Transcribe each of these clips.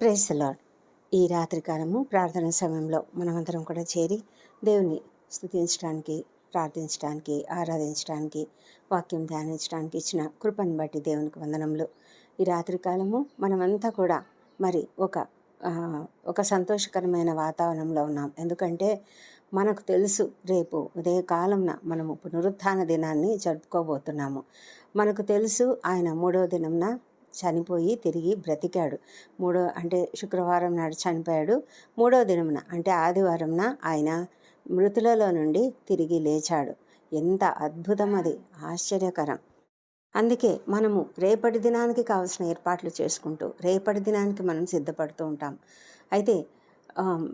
Price lord ఈ రాత్రికాలము ప్రార్థన సమయంలో మనమందరం కూడా చేరి దేవుని స్తుతించడానికి ప్రార్థించడానికి ఆరాధించడానికి వాక్యం ధ్యానించడానికి ఇచ్చిన కృపను బట్టి దేవునికి వందనములు. ఈ రాత్రికాలము మనమంతా కూడా మరి ఒక ఒక సంతోషకరమైన వాతావరణంలో ఉన్నాం. ఎందుకంటే మనకు తెలుసు రేపు ఉదయకాలంన మనము పునరుత్థాన దినాన్ని జరుపుకోబోతున్నాము. మనకు తెలుసు ఆయన మూడో దినంన చనిపోయి తిరిగి బ్రతికాడు. మూడో అంటే శుక్రవారం నాడు చనిపోయాడు. మూడో దినమున అంటే ఆదివారంన ఆయన మృతులలో నుండి తిరిగి లేచాడు. ఎంత అద్భుతం అది! ఆశ్చర్యకరం! అందుకే మనము రేపటి దినానికి కావాల్సిన ఏర్పాట్లు చేసుకుంటూ రేపటి దినానికి మనం సిద్ధపడుతూ ఉంటాం. అయితే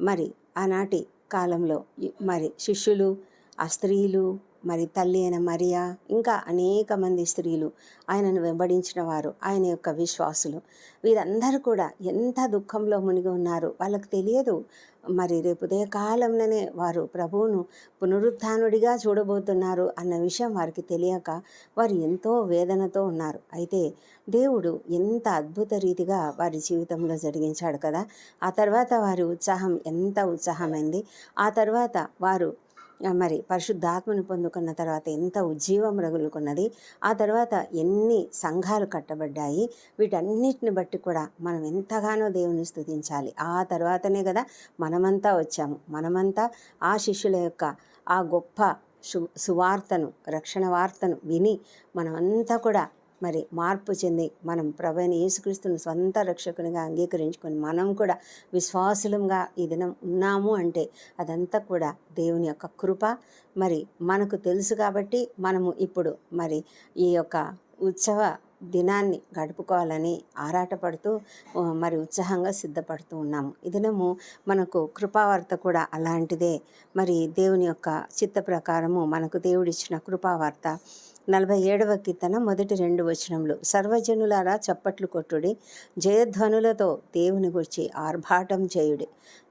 మరి ఆనాటి కాలంలో మరి శిష్యులు ఆ స్త్రీలు మరి తల్లి అయిన మరియా ఇంకా అనేక మంది స్త్రీలు ఆయనను వెంబడించిన వారు ఆయన యొక్క విశ్వాసులు. వీరందరూ కూడా ఎంత దుఃఖంలో మునిగి ఉన్నారు వాళ్ళకి తెలియదు. మరి రేపు ఉదయకాలంలోనే వారు ప్రభువును పునరుత్థానుడిగా చూడబోతున్నారు అన్న విషయం వారికి తెలియక వారు ఎంతో వేదనతో ఉన్నారు. అయితే దేవుడు ఎంత అద్భుత రీతిగా వారి జీవితంలో జరిగించాడు కదా. ఆ తర్వాత వారి ఉత్సాహం ఎంత ఉత్సాహమైంది. ఆ తర్వాత వారు మరి పరిశుద్ధాత్మను పొందుకున్న తర్వాత ఎంత ఉజ్జీవం రగులుకున్నది ఆ తర్వాత ఎన్ని సంఘాలు కట్టబడ్డాయి వీటన్నిటిని బట్టి కూడా మనం ఎంతగానో దేవుని స్థుతించాలి ఆ తర్వాతనే కదా మనమంతా వచ్చాము. మనమంతా ఆ శిష్యుల యొక్క ఆ గొప్ప సు సువార్తను రక్షణ వార్తను విని మనమంతా కూడా మరి మార్పు చెంది మనం ప్రభైన యేసుక్రీస్తుని సొంత రక్షకునిగా అంగీకరించుకొని మనం కూడా విశ్వాసులంగా ఈ దినం ఉన్నాము అంటే అదంతా కూడా దేవుని యొక్క కృప. మరి మనకు తెలుసు కాబట్టి మనము ఇప్పుడు మరి ఈ యొక్క ఉత్సవ దినాన్ని గడుపుకోవాలని ఆరాటపడుతూ మరి ఉత్సాహంగా సిద్ధపడుతూ ఉన్నాము. ఈ దినము మనకు కృపావార్త కూడా అలాంటిదే. మరి దేవుని యొక్క చిత్త ప్రకారము మనకు దేవుడిచ్చిన కృపావార్త నలభై ఏడవ కీర్తన మొదటి రెండు వచనములు. సర్వజనులారా చప్పట్లు కొట్టుడి జయధ్వనులతో దేవుని గురించి ఆర్భాటం చేయుడి.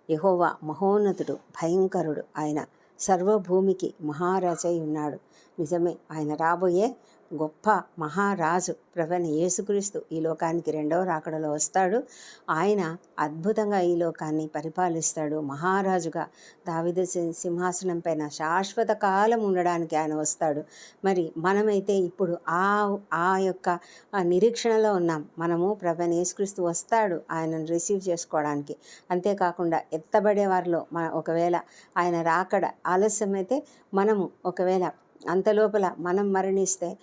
యహోవా మహోన్నతుడు భయంకరుడు. ఆయన సర్వభూమికి మహారాజై ఉన్నాడు నిజమే ఆయన రాబోయే గొప్ప మహారాజు ప్రవణ యేసుక్రీస్తు ఈ లోకానికి రెండవ రాకడలో వస్తాడు. ఆయన అద్భుతంగా ఈ లోకాన్ని పరిపాలిస్తాడు. మహారాజుగా దావిద సింహాసనం పైన శాశ్వత కాలం ఉండడానికి ఆయన వస్తాడు. మరి మనమైతే ఇప్పుడు ఆ ఆ యొక్క నిరీక్షణలో ఉన్నాం. మనము ప్రవణ యేసుక్రీస్తు వస్తాడు ఆయనను రిసీవ్ చేసుకోవడానికి. అంతేకాకుండా ఎత్తబడే వారిలో మన ఒకవేళ ఆయన రాకడ ఆలస్యమైతే మనము ఒకవేళ అంతలోపల మనం మరణిస్తే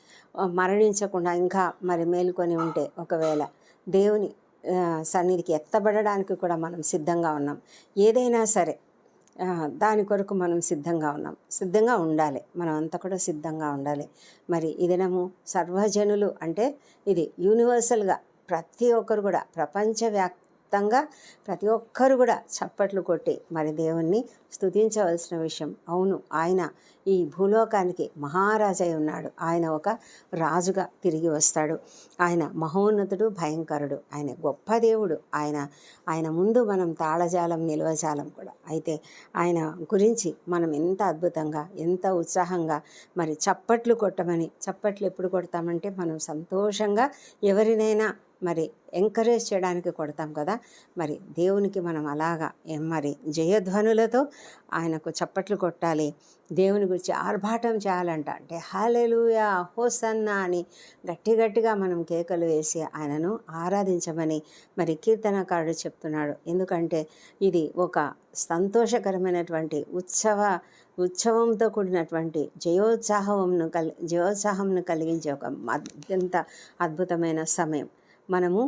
మరణించకుండా ఇంకా మరి మేలుకొని ఉంటే ఒకవేళ దేవుని సన్నిధికి ఎత్తబడడానికి కూడా మనం సిద్ధంగా ఉన్నాం. ఏదైనా సరే దాని కొరకు మనం సిద్ధంగా ఉన్నాం. సిద్ధంగా ఉండాలి. మనం అంతా కూడా సిద్ధంగా ఉండాలి. మరి ఈ దినము సర్వజనులు అంటే ఇది యూనివర్సల్గా ప్రతి ఒక్కరు కూడా మొత్తంగా ప్రతి ఒక్కరు కూడా చప్పట్లు కొట్టి మరి దేవుణ్ణి స్థుతించవలసిన విషయం. అవును ఆయన ఈ భూలోకానికి మహారాజై ఉన్నాడు. ఆయన ఒక రాజుగా తిరిగి వస్తాడు. ఆయన మహోన్నతుడు భయంకరుడు. ఆయన గొప్ప దేవుడు. ఆయన ఆయన ముందు మనం తాళజాలం నిల్వజాలం కూడా. అయితే ఆయన గురించి మనం ఎంత అద్భుతంగా ఎంత ఉత్సాహంగా మరి చప్పట్లు కొట్టమని చప్పట్లు ఎప్పుడు కొడతామంటే మనం సంతోషంగా ఎవరినైనా మరి ఎంకరేజ్ చేయడానికి కొడతాం కదా. మరి దేవునికి మనం అలాగా ఏం మరి జయధ్వనులతో ఆయనకు చప్పట్లు కొట్టాలి. దేవుని గురించి ఆర్భాటం చేయాలంట. అంటే హాలెలుయా హోసన్న అని గట్టి గట్టిగా మనం కేకలు వేసి ఆయనను ఆరాధించమని మరి కీర్తనకారుడు చెప్తున్నాడు. ఎందుకంటే ఇది ఒక సంతోషకరమైనటువంటి ఉత్సవ ఉత్సవంతో కూడినటువంటి జయోత్సాహంను కల్ జయోత్సాహంను కలిగించే ఒక అత్యంత అద్భుతమైన సమయం. మనము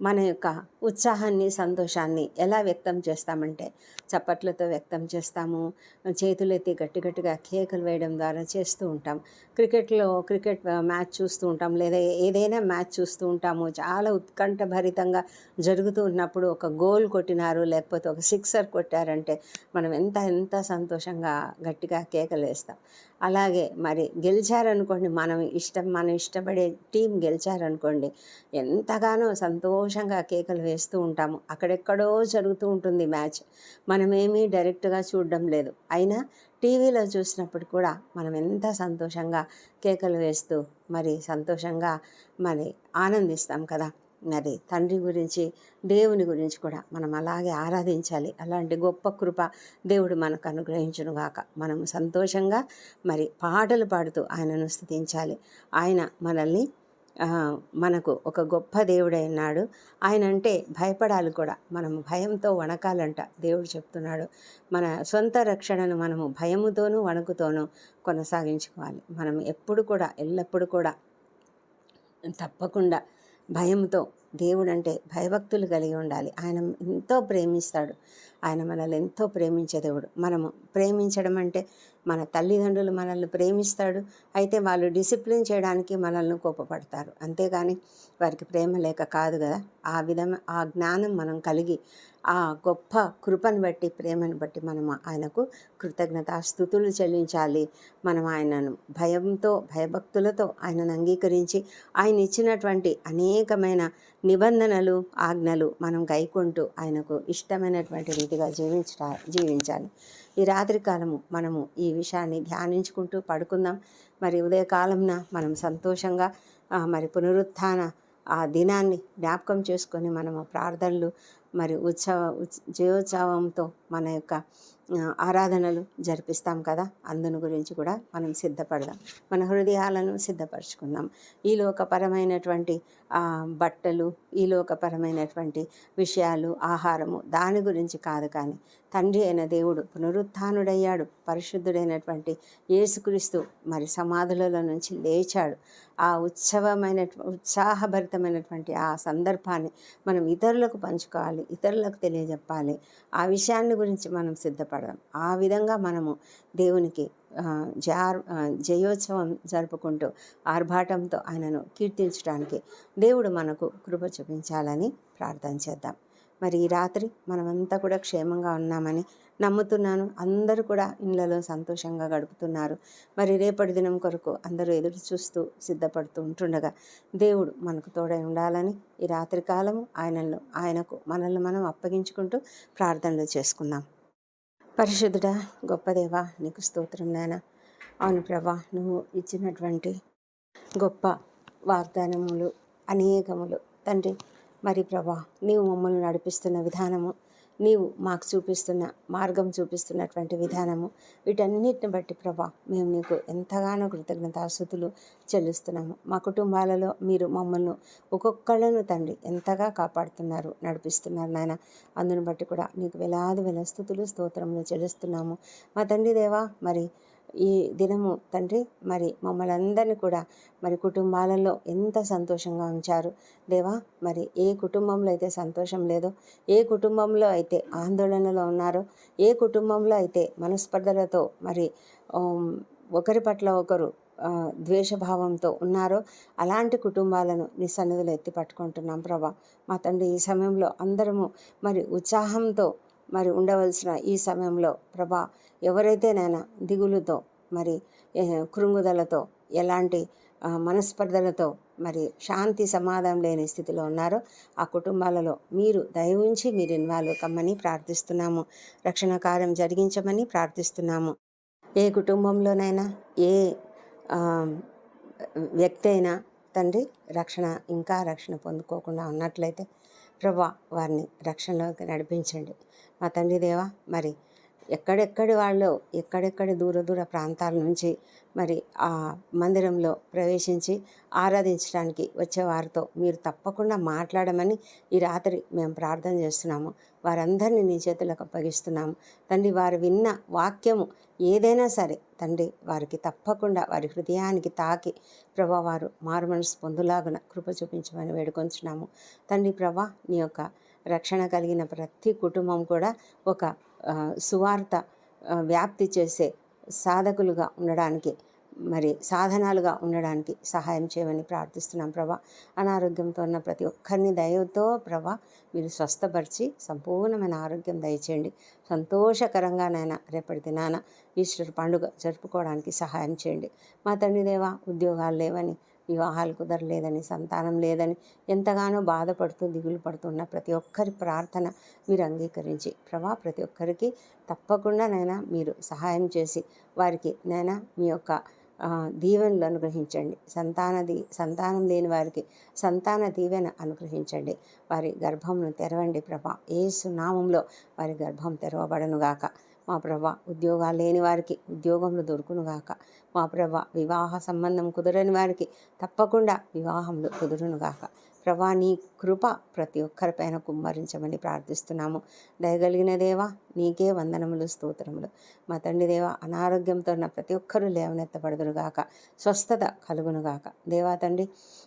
మన యొక్క ఉత్సాహాన్ని సంతోషాన్ని ఎలా వ్యక్తం చేస్తామంటే చప్పట్లతో వ్యక్తం చేస్తాము. చేతులెత్తి గట్టి గట్టిగా కేకలు వేయడం ద్వారా చేస్తూ ఉంటాం. క్రికెట్లో క్రికెట్ మ్యాచ్ చూస్తూ ఉంటాం. లేదా ఏదైనా మ్యాచ్ చూస్తూ ఉంటాము. చాలా ఉత్కంఠభరితంగా జరుగుతూ ఉన్నప్పుడు ఒక గోల్ కొట్టినారు లేకపోతే ఒక సిక్సర్ కొట్టారంటే మనం ఎంత ఎంత సంతోషంగా గట్టిగా కేకలు వేస్తాం. అలాగే మరి గెలిచారనుకోండి మనం ఇష్టం మనం ఇష్టపడే టీం గెలిచారనుకోండి ఎంతగానో సంతోషంగా కేకలు వేస్తూ ఉంటాము. అక్కడెక్కడో జరుగుతూ ఉంటుంది మ్యాచ్. మనమేమీ డైరెక్ట్గా చూడడం లేదు. అయినా టీవీలో చూసినప్పుడు కూడా మనం ఎంత సంతోషంగా కేకలు వేస్తూ మరి సంతోషంగా మరి ఆనందిస్తాం కదా! మరి తండ్రి గురించి దేవుని గురించి కూడా మనం అలాగే ఆరాధించాలి. అలాంటి గొప్ప కృప దేవుడు మనకు అనుగ్రహించును గాక. మనం సంతోషంగా మరి పాటలు పాడుతూ ఆయనను స్థుతించాలి. ఆయన మనల్ని మనకు ఒక గొప్ప దేవుడైనాడు ఆయన అంటే భయపడాలి కూడా. మనం భయంతో వణకాలంట దేవుడు చెప్తున్నాడు. మన సొంత రక్షణను మనము భయముతోనూ వణుకుతోనూ కొనసాగించుకోవాలి. మనం ఎప్పుడు కూడా ఎల్లప్పుడూ కూడా తప్పకుండా భయంతో దేవుడు అంటే భయభక్తులు కలిగి ఉండాలి. ఆయన ఎంతో ప్రేమిస్తాడు. ఆయన మనల్ని ఎంతో ప్రేమించే దేవుడు. మనము ప్రేమించడం అంటే మన తల్లిదండ్రులు మనల్ని ప్రేమిస్తాడు. అయితే వాళ్ళు డిసిప్లిన్ చేయడానికి మనల్ని కోపపడతారు. అంతేగాని వారికి ప్రేమ లేక కాదు కదా. ఆ విధమ ఆ జ్ఞానం మనం కలిగి ఆ గొప్ప కృపను బట్టి ప్రేమను బట్టి మనం ఆయనకు కృతజ్ఞత స్థుతులు చెల్లించాలి. మనం ఆయనను భయంతో భయభక్తులతో ఆయనను అంగీకరించి ఆయన ఇచ్చినటువంటి అనేకమైన నిబంధనలు ఆజ్ఞలు మనం గైకుంటూ ఆయనకు ఇష్టమైనటువంటి రీతిగా జీవించ జీవించాలి. ఈ రాత్రికాలము మనము ఈ విషయాన్ని ధ్యానించుకుంటూ పడుకుందాం. మరి ఉదయకాలంన మనం సంతోషంగా మరి పునరుత్థాన ఆ దినాన్ని జ్ఞాపకం చేసుకొని మనము ప్రార్థనలు మరి ఉత్సవ జయోత్సవంతో మన యొక్క ఆరాధనలు జరిపిస్తాం కదా? అందును గురించి కూడా మనం సిద్ధపడదాం. మన హృదయాలను సిద్ధపరచుకుందాం. ఈ లోకపరమైనటువంటి బట్టలు ఈ లోకపరమైనటువంటి విషయాలు ఆహారము దాని గురించి కాదు కానీ తండ్రి అయిన దేవుడు పునరుత్డయ్యాడు పరిశుద్ధుడైనటువంటి యేసుక్రీస్తు మరి సమాధులలో నుంచి లేచాడు. ఆ ఉత్సవమైన ఉత్సాహభరితమైనటువంటి ఆ సందర్భాన్ని మనం ఇతరులకు పంచుకోవాలి ఇతరులకు తెలియజెప్పాలి. ఆ విషయాన్ని గురించి మనం సిద్ధపడదాం. ఆ విధంగా మనము దేవునికి జార్ జయోత్సవం జరుపుకుంటూ ఆర్భాటంతో ఆయనను కీర్తించడానికి దేవుడు మనకు కృప చూపించాలని ప్రార్థన చేద్దాం. మరి ఈ రాత్రి మనమంతా కూడా క్షేమంగా ఉన్నామని నమ్ముతున్నాను. అందరూ కూడా ఇళ్ళలో సంతోషంగా గడుపుతున్నారు. మరి రేపటి దినం కొరకు అందరూ ఎదురు చూస్తూ సిద్ధపడుతూ ఉంటుండగా దేవుడు మనకు తోడై ఉండాలని ఈ రాత్రి కాలము ఆయనలో ఆయనకు మనల్ని మనం అప్పగించుకుంటూ ప్రార్థనలు చేసుకుందాం. పరిశుద్ధుడా గొప్పదేవా నీకు స్తోత్రం నాయన. అవును ప్రభా నువ్వు ఇచ్చినటువంటి గొప్ప వాగ్దానములు అనేకములు. తండ్రి మరి ప్రభా నీవు మమ్మల్ని నడిపిస్తున్న విధానము నీవు మాకు చూపిస్తున్న మార్గం చూపిస్తున్నటువంటి విధానము వీటన్నిటిని బట్టి ప్రభా మేము నీకు ఎంతగానో కృతజ్ఞతాస్థుతులు చెల్లిస్తున్నాము. మా కుటుంబాలలో మీరు మమ్మల్ని ఒక్కొక్కళ్ళను తండ్రి ఎంతగా కాపాడుతున్నారు నడిపిస్తున్నారు నాయన. అందుని బట్టి కూడా నీకు వేలాది వేల స్థుతులు స్తోత్రములు చెల్లిస్తున్నాము. మా తండ్రి దేవా మరి ఈ దినము తండ్రి మరి మమ్మల్ని అందరినీ కూడా మరి కుటుంబాలలో ఎంత సంతోషంగా ఉంచారు. దేవా మరి ఏ కుటుంబంలో అయితే సంతోషం లేదో ఏ కుటుంబంలో అయితే ఆందోళనలో ఉన్నారో ఏ కుటుంబంలో అయితే మనస్పర్ధలతో మరి ఒకరి పట్ల ఒకరు ద్వేషభావంతో ఉన్నారో అలాంటి కుటుంబాలను నీ సన్నిధిలో ఎత్తి పట్టుకుంటున్నాం ప్రభా. మా తండ్రి ఈ సమయంలో అందరము మరి ఉత్సాహంతో మరి ఉండవలసిన ఈ సమయంలో ప్రభా ఎవరైతే నేను దిగులుతో మరి ఏ, కృంగుదలతో ఎలాంటి మనస్పర్ధలతో మరి శాంతి సమాధానం లేని స్థితిలో ఉన్నారో ఆ కుటుంబాలలో మీరు దయ ఉంచి మీరు ఇన్వాల్వ్ కమ్మని ప్రార్థిస్తున్నాము. రక్షణ కార్యం జరిగించమని ప్రార్థిస్తున్నాము. ఏ కుటుంబంలోనైనా ఏ వ్యక్తి అయినా తండ్రి రక్షణ ఇంకా రక్షణ పొందుకోకుండా ఉన్నట్లయితే ప్రభా వారిని రక్షణలోకి నడిపించండి. మా తండ్రి దేవా మరి ఎక్కడెక్కడి వాళ్ళు ఎక్కడెక్కడి దూర దూర ప్రాంతాల నుంచి మరి ఆ మందిరంలో ప్రవేశించి ఆరాధించడానికి వచ్చేవారితో మీరు తప్పకుండా మాట్లాడమని ఈ రాత్రి మేము ప్రార్థన చేస్తున్నాము. వారందరినీ నీ చేతులకు అప్పగిస్తున్నాము. తండ్రి వారు విన్న వాక్యము ఏదైనా సరే తండ్రి వారికి తప్పకుండా వారి హృదయానికి తాకి ప్రభా వారు మారు మనసు పొందులాగున కృప చూపించమని వేడుకొంచున్నాము. తండ్రి ప్రభా నీ యొక్క రక్షణ కలిగిన ప్రతి కుటుంబం కూడా ఒక సువార్త వ్యాప్తి చేసే సాధకులుగా ఉండడానికి మరి సాధనాలుగా ఉండడానికి సహాయం చేయమని ప్రార్థిస్తున్నాం ప్రభా. అనారోగ్యంతో ఉన్న ప్రతి ఒక్కరిని దయతో ప్రభా మీరు స్వస్థపరిచి సంపూర్ణమైన ఆరోగ్యం దయచేయండి. సంతోషకరంగానైనా రేపటి దినాన ఈస్టర్ పండుగ జరుపుకోవడానికి సహాయం చేయండి. మా తండ్రి దేవా ఉద్యోగాలు లేవని వివాహాలు కుదరలేదని సంతానం లేదని ఎంతగానో బాధపడుతూ దిగులు పడుతున్న ప్రతి ఒక్కరి ప్రార్థన మీరు అంగీకరించి ప్రభా ప్రతి ఒక్కరికి తప్పకుండా నైనా మీరు సహాయం చేసి వారికి నైనా మీ యొక్క దీవెనలు అనుగ్రహించండి. సంతాన దీ సంతానం లేని వారికి సంతాన దీవెన అనుగ్రహించండి. వారి గర్భంను తెరవండి ప్రభా. ఏసు నామంలో వారి గర్భం తెరవబడనుగాక. మా ప్రభ ఉద్యోగాలు లేని వారికి ఉద్యోగంలో దొరుకునుగాక మా ప్రభ వివాహ సంబంధం కుదరని వారికి తప్పకుండా వివాహంలో కుదురునుగాక ప్రభా నీ కృప ప్రతి ఒక్కరిపైన కుమ్మరించమని ప్రార్థిస్తున్నాము. దయగలిగిన దేవా నీకే వందనములు స్తోత్రములు. మా తండ్రి దేవ అనారోగ్యంతో ఉన్న ప్రతి ఒక్కరూ లేవనెత్తబడుదురుగాక స్వస్థత కలుగునుగాక దేవా తండ్రి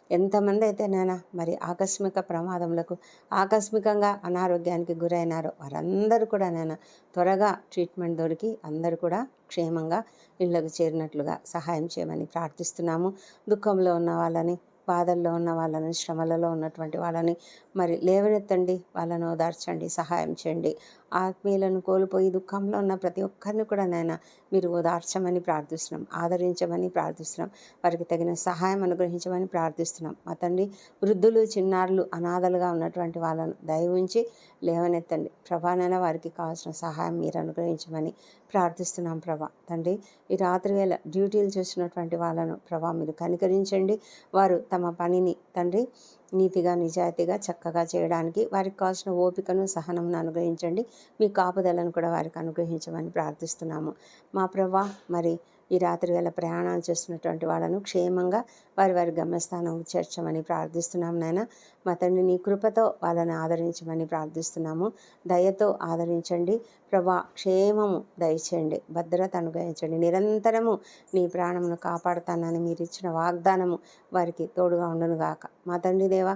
ఎంతమంది అయితే నాయన మరి ఆకస్మిక ప్రమాదములకు ఆకస్మికంగా అనారోగ్యానికి గురైనారో వారందరూ కూడా నేను త్వరగా ట్రీట్ ట్రీట్మెంట్ దొరికి అందరూ కూడా క్షేమంగా ఇళ్ళకు చేరినట్లుగా సహాయం చేయమని ప్రార్థిస్తున్నాము. దుఃఖంలో ఉన్న వాళ్ళని బాధల్లో ఉన్న వాళ్ళని శ్రమలలో ఉన్నటువంటి వాళ్ళని మరి లేవనెత్తండి వాళ్ళను ఓదార్చండి సహాయం చేయండి. ఆత్మీయులను కోల్పోయి దుఃఖంలో ఉన్న ప్రతి ఒక్కరిని కూడా నాయన మీరు ఓదార్చమని ప్రార్థిస్తున్నాం ఆదరించమని ప్రార్థిస్తున్నాం వారికి తగిన సహాయం అనుగ్రహించమని ప్రార్థిస్తున్నాం. మా తండ్రి వృద్ధులు చిన్నారులు అనాథలుగా ఉన్నటువంటి వాళ్ళను దయ ఉంచి లేవనెత్తండి ప్రభానైనా వారికి కావాల్సిన సహాయం మీరు అనుగ్రహించమని ప్రార్థిస్తున్నాం ప్రభా. తండ్రి ఈ రాత్రి వేళ డ్యూటీలు చేస్తున్నటువంటి వాళ్ళను ప్రభా మీరు కనికరించండి. వారు తమ పనిని తండ్రి నీతిగా నిజాయితీగా చక్కగా చేయడానికి వారికి కావాల్సిన ఓపికను సహనమును అనుగ్రహించండి. మీ కాపుదలను కూడా వారికి అనుగ్రహించమని ప్రార్థిస్తున్నాము. మా ప్రభా మరి ఈ రాత్రి వేళ ప్రయాణాలు చేస్తున్నటువంటి వాళ్ళను క్షేమంగా వారి వారి గమ్యస్థానం చేర్చమని ప్రార్థిస్తున్నాం నాయన. మా తండ్రి నీ కృపతో వాళ్ళని ఆదరించమని ప్రార్థిస్తున్నాము. దయతో ఆదరించండి. ప్రభా క్షేమము దయచేయండి. భద్రత అనుగ్రహించండి. నిరంతరము నీ ప్రాణమును కాపాడుతానని మీరు ఇచ్చిన వాగ్దానము వారికి తోడుగా ఉండునుగాక మా తండ్రి దేవా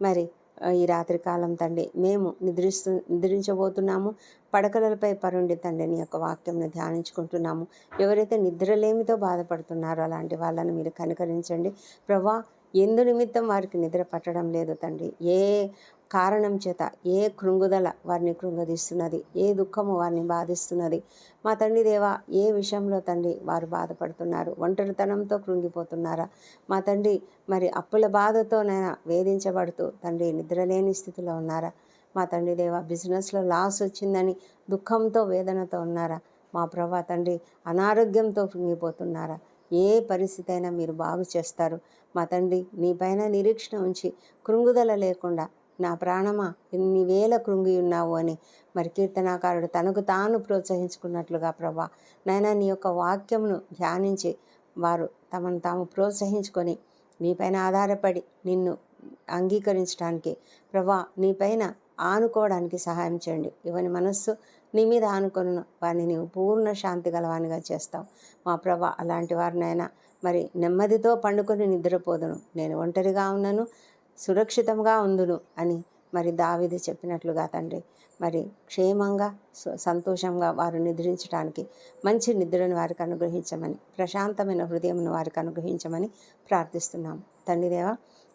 మరి ఈ రాత్రి కాలం తండ్రి మేము నిద్రిస్తూ నిద్రించబోతున్నాము. పడకలపై పరుండి తండ్రిని యొక్క వాక్యంను ధ్యానించుకుంటున్నాము. ఎవరైతే నిద్రలేమితో బాధపడుతున్నారో అలాంటి వాళ్ళని మీరు కనికరించండి. ప్రభా ఎందు నిమిత్తం వారికి నిద్ర పట్టడం లేదు తండ్రి. ఏ కారణం చేత ఏ కృంగుదల వారిని కృంగదీస్తున్నది? ఏ దుఃఖము వారిని బాధిస్తున్నది? మా తండ్రి దేవా ఏ విషయంలో తండ్రి వారు బాధపడుతున్నారు? ఒంటరితనంతో కృంగిపోతున్నారా? మా తండ్రి మరి అప్పుల బాధతోనైనా వేధించబడుతూ తండ్రి నిద్రలేని స్థితిలో ఉన్నారా? మా తండ్రి దేవా బిజినెస్లో లాస్ వచ్చిందని దుఃఖంతో వేదనతో ఉన్నారా? మా ప్రభా తండ్రి అనారోగ్యంతో కృంగిపోతున్నారా? ఏ పరిస్థితి అయినా మీరు బాగు చేస్తారు. మా తండ్రి నీపైన నిరీక్షణ ఉంచి కృంగుదల లేకుండా నా ప్రాణమా ఎన్ని వేల కృంగి ఉన్నావు అని మరి కీర్తనాకారుడు తనకు తాను ప్రోత్సహించుకున్నట్లుగా ప్రభా నైనా నీ యొక్క వాక్యమును ధ్యానించి వారు తమను తాము ప్రోత్సహించుకొని నీపైన ఆధారపడి నిన్ను అంగీకరించడానికి ప్రభా నీపైన ఆనుకోవడానికి సహాయం చేయండి. ఇవని మనస్సు నీ మీద ఆనుకొను వారిని నీవు పూర్ణ శాంతి గలవానిగా చేస్తావు. మా ప్రభా అలాంటి వారినైనా మరి నెమ్మదితో పండుకొని నిద్రపోదును. నేను ఒంటరిగా ఉన్నాను సురక్షితంగా ఉందును అని మరి దావిది చెప్పినట్లుగా తండ్రి. మరి క్షేమంగా సంతోషంగా వారు నిద్రించడానికి మంచి నిద్రను వారికి అనుగ్రహించమని ప్రశాంతమైన హృదయమును వారికి అనుగ్రహించమని ప్రార్థిస్తున్నాం తండ్రిదేవా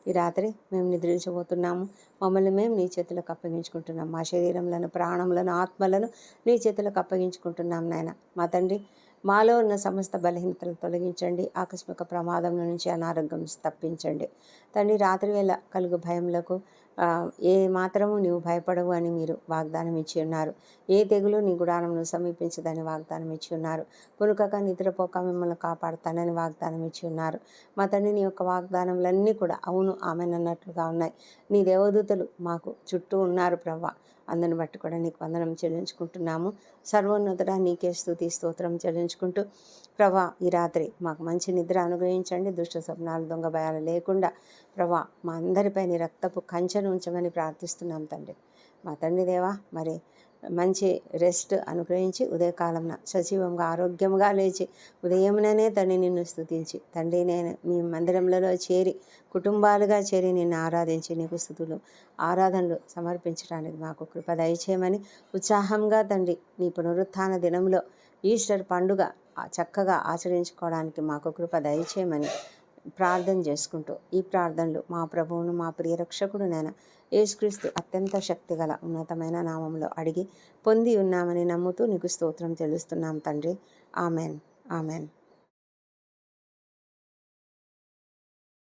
ఈ రాత్రి మేము నిద్రించబోతున్నాము. మమ్మల్ని మేము నీ చేతులకు అప్పగించుకుంటున్నాం. మా శరీరములను ప్రాణములను ఆత్మలను నీ చేతులకు అప్పగించుకుంటున్నాం నాయన. మా తండ్రి మాలో ఉన్న సమస్త బలహీనతలు తొలగించండి. ఆకస్మిక ప్రమాదం నుంచి అనారోగ్యం తప్పించండి. తండ్రి రాత్రి వేళ కలుగు భయములకు ఏ మాత్రము నీవు భయపడవు అని మీరు వాగ్దానం ఇచ్చి ఉన్నారు. ఏ తెగులు నీ గుడారంను సమీపించదని వాగ్దానం ఇచ్చి ఉన్నారు. కొనుకక నిద్రపోక మిమ్మల్ని కాపాడుతానని వాగ్దానం ఇచ్చి ఉన్నారు. మా తండ్రి నీ యొక్క వాగ్దానములన్నీ కూడా అవును ఆమెనన్నట్లుగా ఉన్నాయి. నీ దేవదూతలు మాకు చుట్టూ ఉన్నారు ప్రవ్వ. అందరిని బట్టి కూడా నీకు వందనం చెల్లించుకుంటున్నాము. సర్వోన్నతుడ నీకే స్థుతి స్తోత్రం చెల్లించుకుంటూ ప్రభా ఈ రాత్రి మాకు మంచి నిద్ర అనుగ్రహించండి. దుష్ట స్వప్నాలు దొంగ భయాలు లేకుండా ప్రభా మా అందరిపై నీ రక్తపు కంచెను ఉంచమని ప్రార్థిస్తున్నాం తండ్రి. మా తండ్రి దేవా మరి మంచి రెస్ట్ అనుగ్రహించి ఉదయకాలంన సజీవంగా ఆరోగ్యంగా లేచి ఉదయంలోనే తండ్రి నిన్ను స్తుతించి తండ్రి నేను మీ మందిరంలో చేరి కుటుంబాలుగా చేరి నిన్ను ఆరాధించి నీకు స్థుతులు ఆరాధనలు సమర్పించడానికి మాకు కృప దయచేయమని ఉత్సాహంగా తండ్రి నీ పునరుత్థాన దినంలో ఈస్టర్ పండుగ చక్కగా ఆచరించుకోవడానికి మాకు కృప దయచేయమని ప్రార్థన చేసుకుంటూ ఈ ప్రార్థనలు మా ప్రభువును మా ప్రియ రక్షకుడు నేను యేసుక్రీస్తు అత్యంత శక్తిగల ఉన్నతమైన నామంలో అడిగి పొంది ఉన్నామని నమ్ముతూ నీకు స్తోత్రం తెలుస్తున్నాం తండ్రి. ఆమెన్. ఆమెన్.